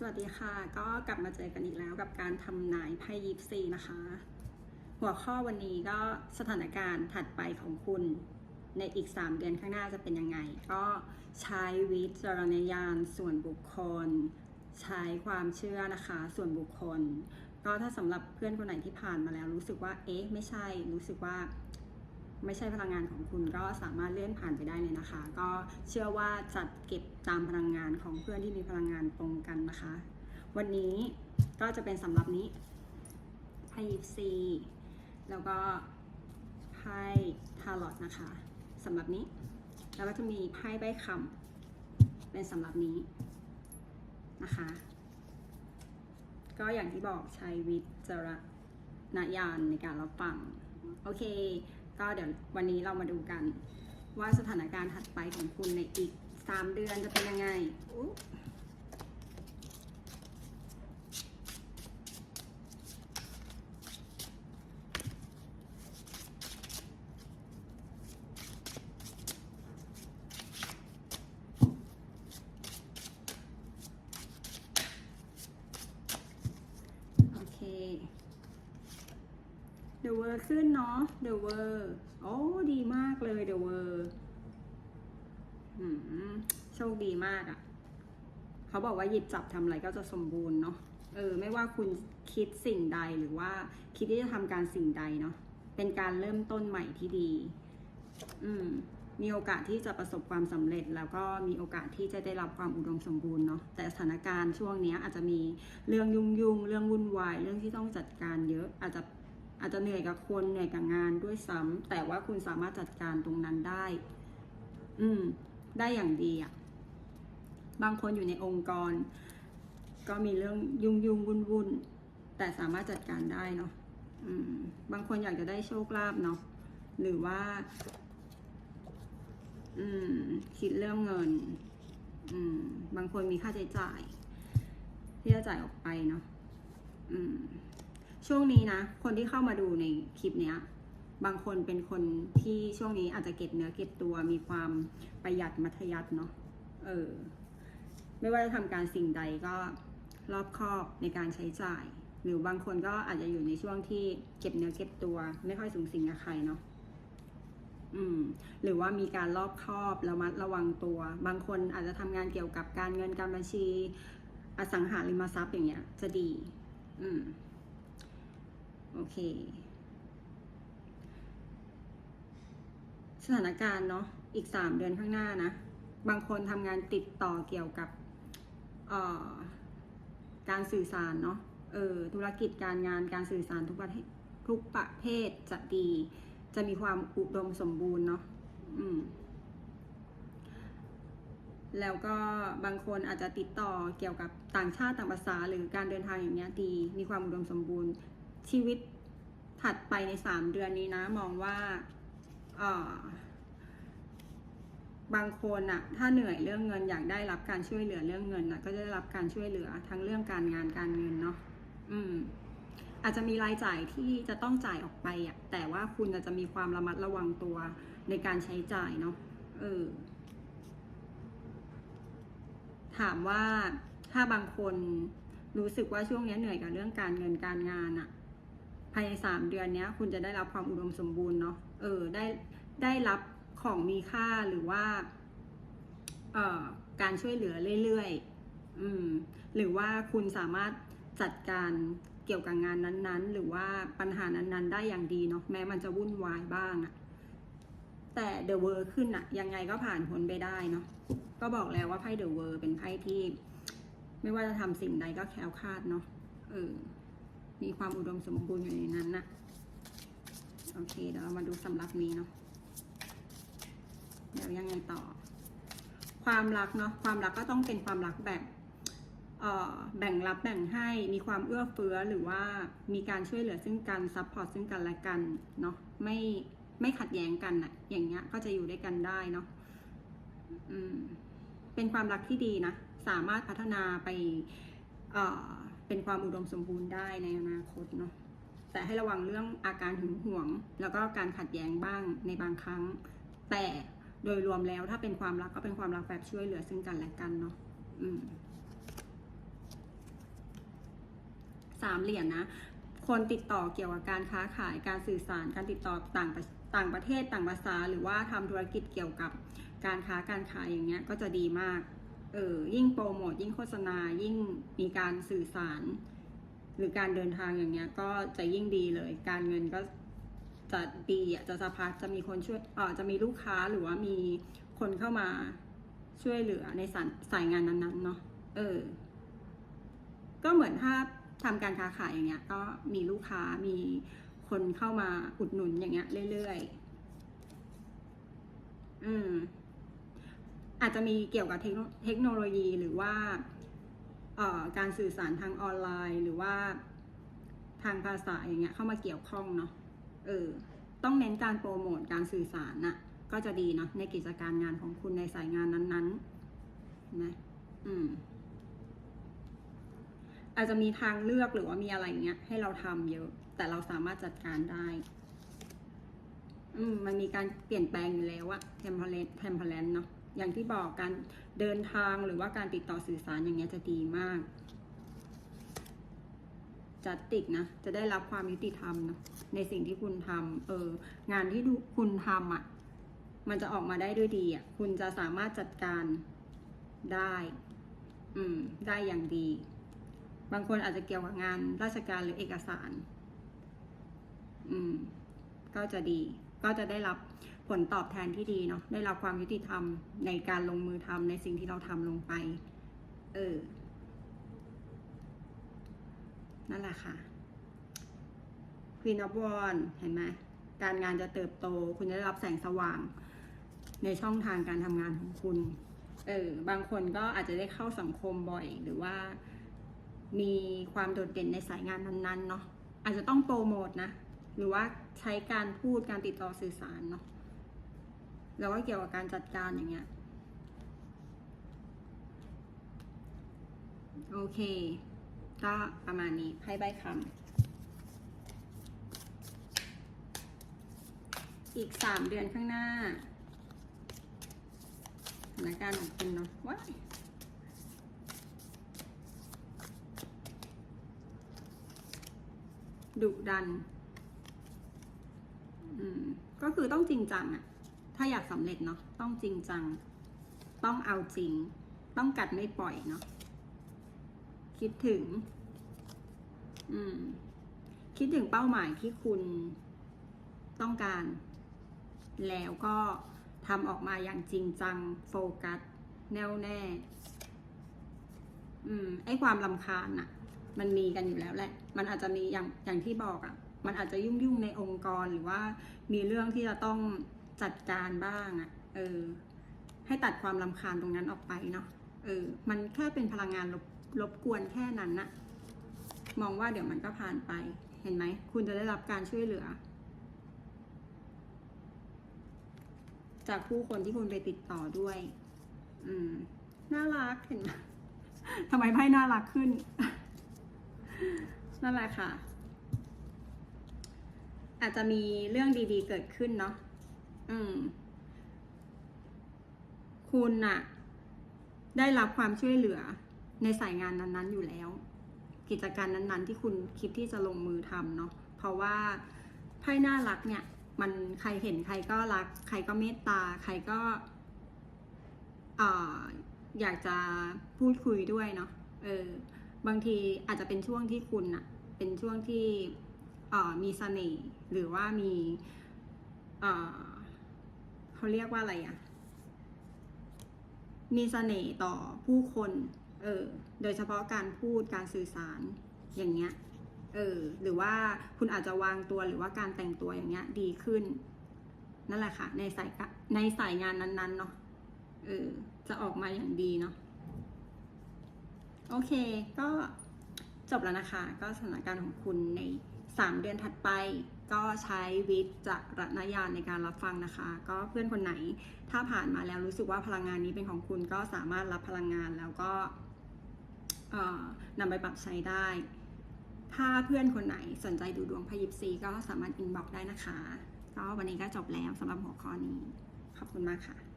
สวัสดีค่ะ ก็กลับมาเจอกันอีกแล้วกับการทำนายไพ่ยิปซีนะคะ หัวข้อวันนี้ก็สถานการณ์ถัดไปของคุณ ในอีก 3 เดือนข้างหน้าจะเป็นยังไง ก็ใช้วิจารณญาณส่วนบุคคล ใช้ความเชื่อนะคะ ส่วนบุคคล ก็ถ้าสำหรับเพื่อนคนไหนที่ผ่านมาแล้วรู้สึกว่าเอ๊ะไม่ใช่รู้สึกว่า ไม่ใช่พลังงานของคุณก็สามารถเลื่อนผ่านไปได้เลยนะคะ ก็เชื่อว่าจัดเก็บตามพลังงานของเพื่อนที่มีพลังงานตรงกันนะคะ วันนี้ก็จะเป็นสำหรับนี้ไพ่ยิปซีแล้วก็ไพ่ทาร์ลอตนะคะสำหรับนี้ แล้วก็จะมีไพ่ใบคำเป็นสำหรับนี้นะคะ ก็อย่างที่บอกใช้วิจารณญาณในการรับฟัง โอเค ก็เดี๋ยววันนี้เรามาดูกัน ว่าสถานการณ์ถัดไปของคุณในอีก 3 เดือนจะเป็นยังไงอุ๊ยโอเค The word ขึ้นเนาะ The word โอ้ดีมากเลย The World อืมโชคดีมากอะ่ะ เขาบอกว่าหยิบจับทำอะไรก็จะสมบูรณ์เนาะ เออ ไม่ว่าคุณคิดสิ่งใดหรือว่าคิดที่จะทำการสิ่งใดเนาะ เป็นการเริ่มต้นใหม่ที่ดี อืม มีโอกาสที่จะประสบความสำเร็จ แล้วก็มีโอกาสที่จะได้รับความอุดมสมบูรณ์เนาะ แต่สถานการณ์ช่วงนี้อาจจะมีเรื่องยุ่งยุ่งเรื่องวุ่นวาย เรื่องที่ต้องจัดการเยอะ อาจจะ อาจจะเหนื่อยกับคนเหนื่อยกับงานด้วยซ้ำแต่ว่าคุณสามารถจัดการตรงนั้นได้ อืม ได้อย่างดีอะบางคนอยู่ในองค์กร ก็มีเรื่องยุ่งยุ่งวุ่นวุ่นแต่สามารถจัดการได้เนาะอืม บางคนอยากจะได้โชคลาภเนาะหรือว่า อืม คิดเรื่องเงิน อืม บางคนมีค่าใช้จ่าย ที่จะจ่ายออกไปเนาะอืม ช่วงนี้นะ คนที่เข้ามาดูในคลิปเนี้ย บางคนเป็นคนที่ช่วงนี้อาจจะเก็บเนื้อเก็บตัวมีความประหยัดมัธยัติเนาะเออ ไม่ว่าจะทำการสิ่งใดก็รอบคอบในการใช้จ่าย หรือบางคนก็อาจจะอยู่ในช่วงที่เก็บเนื้อเก็บตัว ไม่ค่อยสูงสิงกับใครเนาะอืม หรือว่ามีการรอบคอบระมัดระวังตัว บางคนอาจจะทำงานเกี่ยวกับการเงินการบัญชี อสังหาริมทรัพย์อย่างเงี้ย จะดี อืม เค สถานการณ์เนาะอีกสามเดือนข้างหน้านะ บางคนทำงานติดต่อเกี่ยวกับออการสื่อสารเนาะเออธุรกิจการงานการสื่อสารทุกประเภททุกประเภทจะดี จะมีความอุดมสมบูรณ์เนาะอืมแล้วก็บางคนอาจจะติดต่อเกี่ยวกับต่างชาติต่างภาษาหรือการเดินทางอย่างเงี้ยดี มีความอุดมสมบูรณ์ชีวิต ถัดไปในสามเดือนนี้นะ มองว่าบางคนอะถ้าเหนื่อยเรื่องเงินอยากได้รับการช่วยเหลือเรื่องเงินอะก็จะได้รับการช่วยเหลือทั้งเรื่องการงานการเงินเนาะอืม อาจจะมีรายจ่ายที่จะต้องจ่ายออกไปอะแต่ว่าคุณอาจจะมีความระมัดระวังตัวในการใช้จ่ายเนาะเออ ถามว่าถ้าบางคนรู้สึกว่าช่วงนี้เหนื่อยกับเรื่องการเงินการงานอะ ภายในสามเดือนเนี้ย คุณจะได้รับความอุดมสมบูรณ์เนาะเออได้ได้รับของมีค่าหรือว่าเอ่อการช่วยเหลือเรื่อยๆอืมหรือว่าคุณสามารถจัดการเกี่ยวกับงานนั้นๆ หรือว่าปัญหานั้นๆ ได้อย่างดีเนาะแม้มันจะวุ่นวายบ้างอะแต่เดอะเวอร์ขึ้นอะยังไงก็ผ่านพ้นไปได้เนาะก็บอกแล้วว่าไพ่เดอะเวอร์เป็นไพ่ที่ ไม่ว่าจะทำสิ่งใดก็แคล้วคลาดเนาะเออ มีความอุดมสมบูรณ์อยู่ในนั้นนะ โอเค เดี๋ยวเรามาดูสำหรับนี้เนาะ เดี๋ยวยังไงต่อ ความรักเนาะ ความรักก็ต้องเป็นความรักแบบแบ่งรับแบ่งให้มีความเอื้อเฟื้อหรือว่ามีการช่วยเหลือซึ่งกันซัพพอร์ตซึ่งกันและกันเนาะไม่ไม่ขัดแย้งกันอะอย่างเงี้ยก็จะอยู่ด้วยกันได้เนาะเป็นความรักที่ดีนะ สามารถพัฒนาไป เป็นความอุดมสมบูรณ์ได้ในอนาคตเนาะแต่ให้ระวังเรื่องอาการหึงหวง แล้วก็การขัดแย้งบ้างในบางครั้ง แต่โดยรวมแล้วถ้าเป็นความรักก็เป็นความรักแบบช่วยเหลือซึ่งกันและกันเนาะอืมสามเหรียญนะคนติดต่อเกี่ยวกับการค้าขายการสื่อสารการติดต่อต่างต่างประเทศต่างภาษา หรือว่าทำธุรกิจเกี่ยวกับการค้าการขายอย่างเงี้ยก็จะดีมาก เออยิ่งโปรโมทยิ่งโฆษณายิ่งมีการสื่อสาร หรือการเดินทางอย่างเงี้ย ก็จะยิ่งดีเลย การเงินก็จะดีอะจะสะพัดจะมีคนช่วยเออจะมีลูกค้าหรือว่ามีคนเข้ามาช่วยเหลือในสายสายงานนั้นๆเนาะเออ ก็เหมือนถ้าทำการค้าขายอย่างเงี้ย ก็มีลูกค้ามีคนเข้ามาอุดหนุนอย่างเงี้ยเรื่อยๆอืม อาจจะมีเกี่ยวกับเทคโนโลยีหรือว่าการสื่อสารทางออนไลน์ หรือว่าทางภาษาอย่างเงี้ยเข้ามาเกี่ยวข้องเนาะเออต้องเน้นการโปรโมทการสื่อสารน่ะก็จะดีเนาะในกิจการงานของคุณในสายงานนั้นๆนะอืมอาจจะมีทางเลือกหรือว่ามีอะไรเงี้ยให้เราทำเยอะ แต่เราสามารถจัดการได้ อืมมันมีการเปลี่ยนแปลงอยู่แล้วอะเทมเพลตเทมเพลนเนาะ อย่างที่บอกการเดินทางหรือว่าการติดต่อสื่อสารอย่างเงี้ยจะดีมาก จัดติกนะ จะได้รับความยุติธรรมนะในสิ่งที่คุณทำเอองานที่คุณทำอะ่ะ มันจะออกมาได้ด้วยดีอะ่ะ คุณจะสามารถจัดการได้ อืม ได้อย่างดี บางคนอาจจะเกี่ยวกับงานราชการหรือเอกสาร อืม ก็จะดี ก็จะได้รับ ผลตอบแทนที่ดีเนาะได้รับความยุติธรรมในการลงมือทำในสิ่งที่เราทำลงไป เออ นั่นแหละค่ะ Queen of Wands เห็นไหมการงานจะเติบโต คุณจะได้รับแสงสว่าง ในช่องทางการทำงานของคุณ เออ บางคนก็อาจจะได้เข้าสังคมบ่อย หรือว่ามีความโดดเด่นในสายงานนั้นๆเนาะอาจจะต้องโปรโมทนะ หรือว่าใช้การพูดการติดต่อสื่อสารเนาะ แล้วก็เกี่ยวกับการจัดการอย่างเงี้ย โอเค ก็ประมาณนี้ไพ่ใบคำอีกสามเดือนข้างหน้าสถานการณ์ของคุณเนาะว้ายดุดัน อืม ก็คือต้องจริงจังอะ ถ้าอยากสำเร็จเนาะต้องจริงจัง ต้องเอาจริง ต้องกัดไม่ปล่อยเนาะคิดถึง อืม คิดถึงเป้าหมายที่คุณต้องการ แล้วก็ทำออกมาอย่างจริงจัง โฟกัส แน่วแน่ อืม ไอ้ความลำคาญน่ะมันมีกันอยู่แล้วแหละ มันอาจจะมีอย่างอย่างที่บอกอะ่ะมันอาจจะยุ่งยุ่งในองค์กรหรือว่ามีเรื่องที่จะต้อง จัดการบ้างอะ่ะ เออ ให้ตัดความลำคาญตรงนั้นออกไปเนาะ เออ มันแค่เป็นพลังงานลบรบกวนแค่นั้นนะมองว่าเดี๋ยวมันก็ผ่านไป เห็นไหม คุณจะได้รับการช่วยเหลือ จากผู้คนที่คุณไปติดต่อด้วย อืม น่ารักเห็นไหมทำไมไพ่น่ารักขึ้น นั่นแหละค่ะ อาจจะมีเรื่องดีๆเกิดขึ้นเนาะ อืม คุณน่ะ ได้รับความช่วยเหลือในสายงานนั้นๆ อยู่แล้ว กิจการนั้นๆ ที่คุณคิดที่จะลงมือทำเนาะเพราะว่าไพ่น่ารักเนี่ย มันใครเห็นใครก็รัก ใครก็เมตตา ใครก็เอ่อยากจะพูดคุยด้วยเนาะเออบางทีอาจจะเป็นช่วงที่คุณอะเป็นช่วงที่ออมีเสน่ห์หรือว่ามี เอ่อ เขาเรียกว่าอะไรอะมีเสน่ห์ต่อผู้คน เออ โดยเฉพาะการพูดการสื่อสารอย่างเงี้ย เออ หรือว่าคุณอาจจะวางตัวหรือว่าการแต่งตัวอย่างเงี้ยดีขึ้น นั่นแหละค่ะ ในสายในสายงานนั้นๆเนาะ เออ จะออกมาอย่างดีเนาะ โอเค ก็จบแล้วนะคะ ก็สถานการณ์ของคุณใน 3 เดือนถัดไป ก็ใช้วิจารณญาณในการรับฟังนะคะ ก็เพื่อนคนไหนถ้าผ่านมาแล้วรู้สึกว่าพลังงานนี้เป็นของคุณก็สามารถรับพลังงานแล้วก็นำไปปรับใช้ได้ ถ้าเพื่อนคนไหนสนใจดูดวงพยิบซีก็สามารถอินบ็อกได้นะคะ ก็วันนี้ก็จบแล้วสำหรับหัวข้อนี้ ขอบคุณมากค่ะ